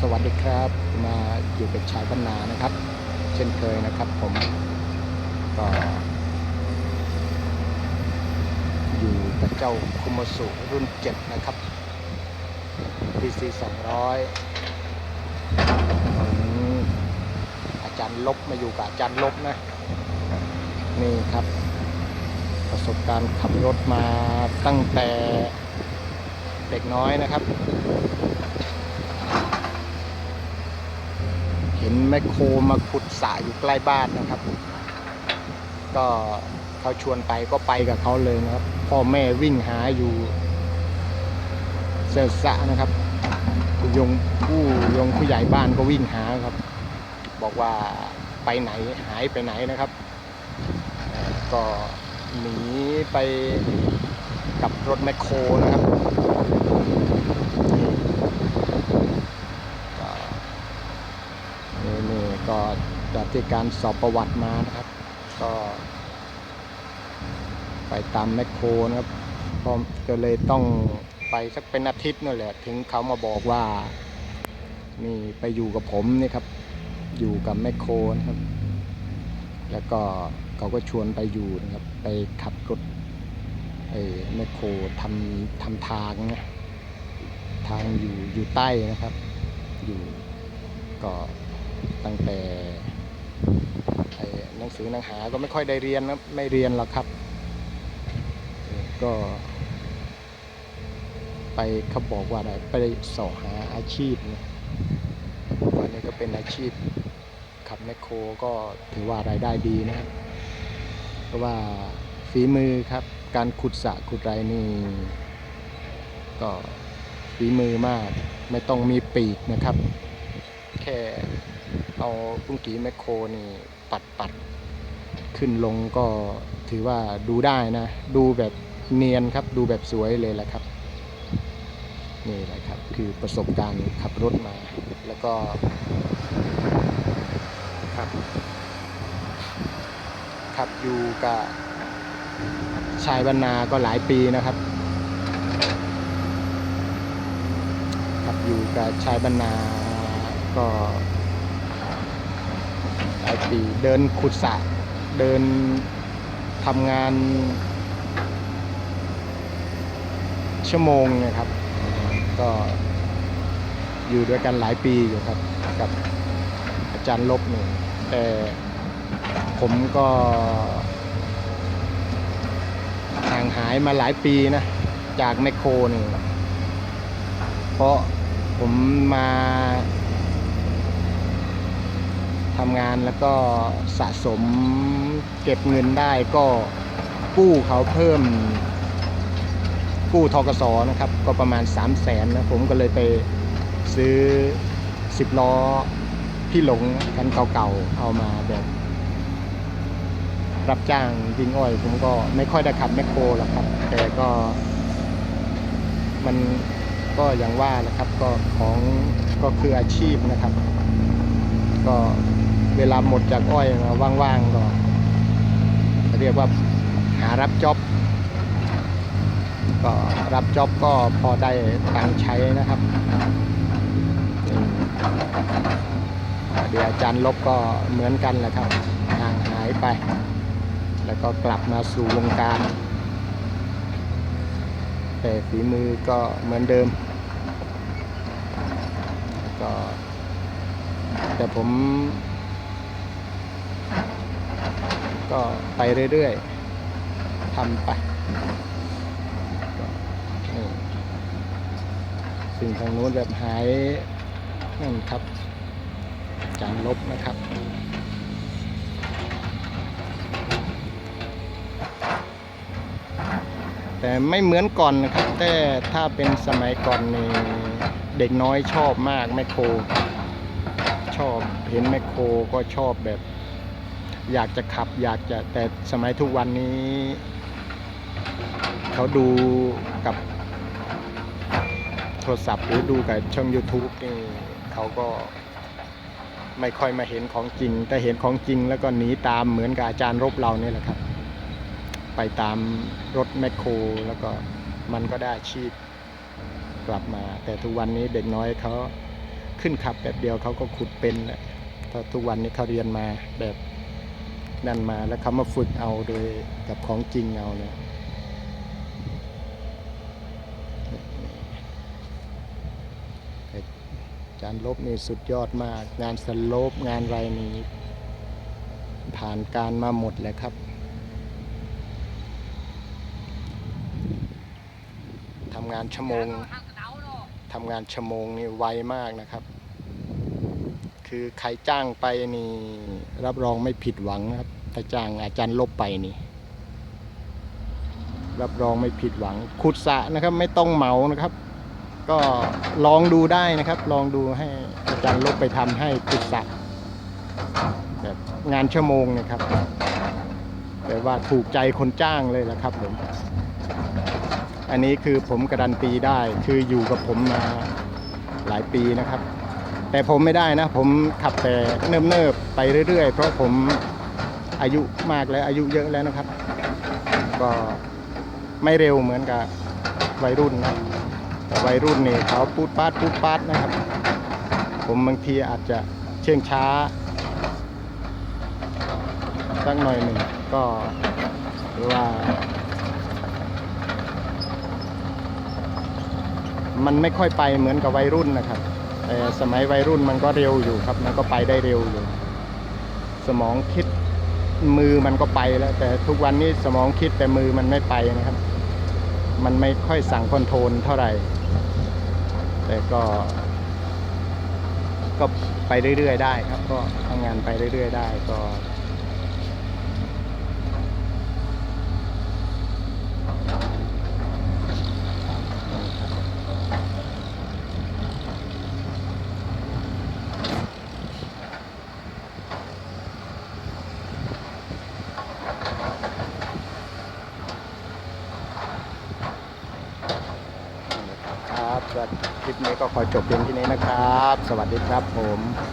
สวัสดีครับมาอยู่กับชายบรรณานะครับ เช่นเคยนะครับผมก็อยู่กับเจ้าคุมสุรุ่น7นะครับ PC 200ของอาจารย์ลบมาอยู่กับอาจารย์ลบนะ นี่ครับ ประสบการณ์ขับรถมาตั้งแต่เด็กน้อยนะครับ เห็ นแมคโครมาขุดสระอยู่ใกล้บ้านนะครับ ก็เขาชวนไปก็ไปกับเขาเลยนะครับ พ่อแม่วิ่งหาอยู่เสรสระนะครับยงผู้ยงผู้ใหญ่บ้านก็วิ่งหาครับ บอกว่าไปไหนหายไปไหนนะครับ ก็หนีไปกับรถแมคโครนะครับนี่ก็ นี่นี่ก็ จากการสอบประวัติมานะครับ ก็ ไปตามแมคโครนะครับพอก็เลยต้องไปสักเป็นอาทิตย์นั่นแหละ ถึงเขามาบอกว่า นี่ไปอยู่กับผมนี่ครับ อยู่กับแมคโครนะครับ แล้วก็เขาก็ชวนไปอยู่นะครับ ไปขับรถไอ้แมคโครทำทำทางนะทางอยู่อยู่ใต้นะครับ อยู่ก็ตั้งแต่ หนังสือหนังหาก็ไม่ค่อยได้เรียนนะไม่เรียนหรอกครับ ก็ไปเขาบอกว่าอะไรไปสอหาอาชีพนะวันนี้ก็เป็นอาชีพขับแมคโครก็ถือว่ารายได้ดีนะครับเพราะว่าฝีมือครับ การขุดสระขุดไรนี่ก็ฝีมือมาก ไม่ต้องมีปีกนะครับ แค่ เอาปุ้งกีแมคโครนี่ปัดปัดขึ้นลงก็ถือว่าดูได้นะ ดูแบบเนียนครับ ดูแบบสวยเลยแหละครับนี่แหละครับ คือประสบการณ์ขับรถมา แล้วก็ครับขับอยู่กับชายบรรณาก็หลายปีนะครับขับอยู่กับชายบรรณาก็ หลายปีเดินขุดสระเดินทำงาน ชั่วโมงนะครับ ก็อยู่ด้วยกันหลายปีอยู่ครับกับอาจารย์ลบนี่แต่ผมก็ห่างหายมาหลายปีนะ จากแมคโครนี่เพราะผมมา ทำงานแล้วก็สะสมเก็บเงินได้ก็กู้เขาเพิ่ม กู้ทกสนะครับ ก็ประมาณ 3 0 0แสนนะผมก็เลยไปซื้อ 10 ล้อพี่หลงคันเก่าๆ เอามาแบบ รับจ้างยิงอ้อย ผมก็ไม่ค่อยได้ขับแมคโครหรอกครับ แต่ก็ มันก็อย่างว่าแหละครับก็ของก็คืออาชีพนะครับ ก็ เวลาหมดจากอ้อยมาว่างๆก็เรียกว่าหารับจ็อบก็รับจ็อบก็พอได้ตังใช้นะครับเดี๋ยวอาจารย์ลบก็เหมือนกันแหละครับห่างหายไป แล้วก็กลับมาสู่วงการ แต่ฝีมือก็เหมือนเดิม ก็ แต่ผม ก็ไปเรื่อยๆทำไปสิ่งทางนู้นแบบหายนั่นครับ จานลบนะครับแต่ไม่เหมือนก่อนนะครับ แต่ถ้าเป็นสมัยก่อนนี่เด็กน้อยชอบมากแมคโคร ชอบเห็นแมคโครก็ชอบแบบ อยากจะขับอยากจะแต่สมัยทุกวันนี้ เขาดูกับโทรศัพท์หรือดูกับช่อง YouTube นี่เขาก็ไม่ค่อยมาเห็นของจริง แต่เห็นของจริงแล้วก็หนีตามเหมือนกับอาจารย์รบเราเนี่ยแหละครับ ไปตามรถแมคโคร แล้วก็มันก็ได้อาชีพกลับมา แต่ทุกวันนี้เด็กน้อยเขาขึ้นขับแบบเดียวเขาก็ขุดเป็นแล้วถ้าทุกวันนี้เขาเรียนมาแบบ นั่นมาแล้วเขามาฝึกเอาโดยกับของจริงเอาเนี่ยอาจารย์ลบนี่สุดยอดมาก งานสลปงานไรนี้ผ่านการมาหมดแล้วครับทำงานชั่วโมงทำงานชั่วโมงนี่ไวมากนะครับ คือใครจ้างไปนี่ รับรองไม่ผิดหวังนะครับถ้าจ้างอาจารย์ลบไปนี่ รับรองไม่ผิดหวัง ขุดสะนะครับ ไม่ต้องเหมานะครับ ก็ลองดูได้นะครับ ลองดูให้อาจารย์ลบไปทำให้ขุดสะแบบงานชั่วโมงนะครับแต่ว่าถูกใจคนจ้างเลยละครับผมอันนี้คือผมการันตีได้คืออยู่กับผมมาหลายปีนะครับ แต่ผมไม่ได้นะ ผมขับแต่เนิบๆไปเรื่อยๆ เพราะผมอายุมากแล้วอายุเยอะแล้วนะครับ ก็ไม่เร็วเหมือนกับวัยรุ่นนะแต่วัยรุ่นนี่เขาปูดปาดปูดปาดนะครับ ผมบางทีอาจจะเชื่องช้าสักหน่อยหนึ่งก็หรือว่า มันไม่ค่อยไปเหมือนกับวัยรุ่นนะครับ แต่สมัยวัยรุ่นมันก็เร็วอยู่ครับ มันก็ไปได้เร็วอยู่ สมองคิดมือมันก็ไปแล้ว แต่ทุกวันนี้สมองคิดแต่มือมันไม่ไปนะครับ มันไม่ค่อยสั่งคอนโทรลเท่าไหร่ แต่ก็ก็ไปเรื่อยๆ ได้ครับ ก็ทำงานไปเรื่อย ๆ ได้ก็ ครับสำหรับคลิป นี้ก็ขอจบเพียงที่นี้นะครับ สวัสดีครับผม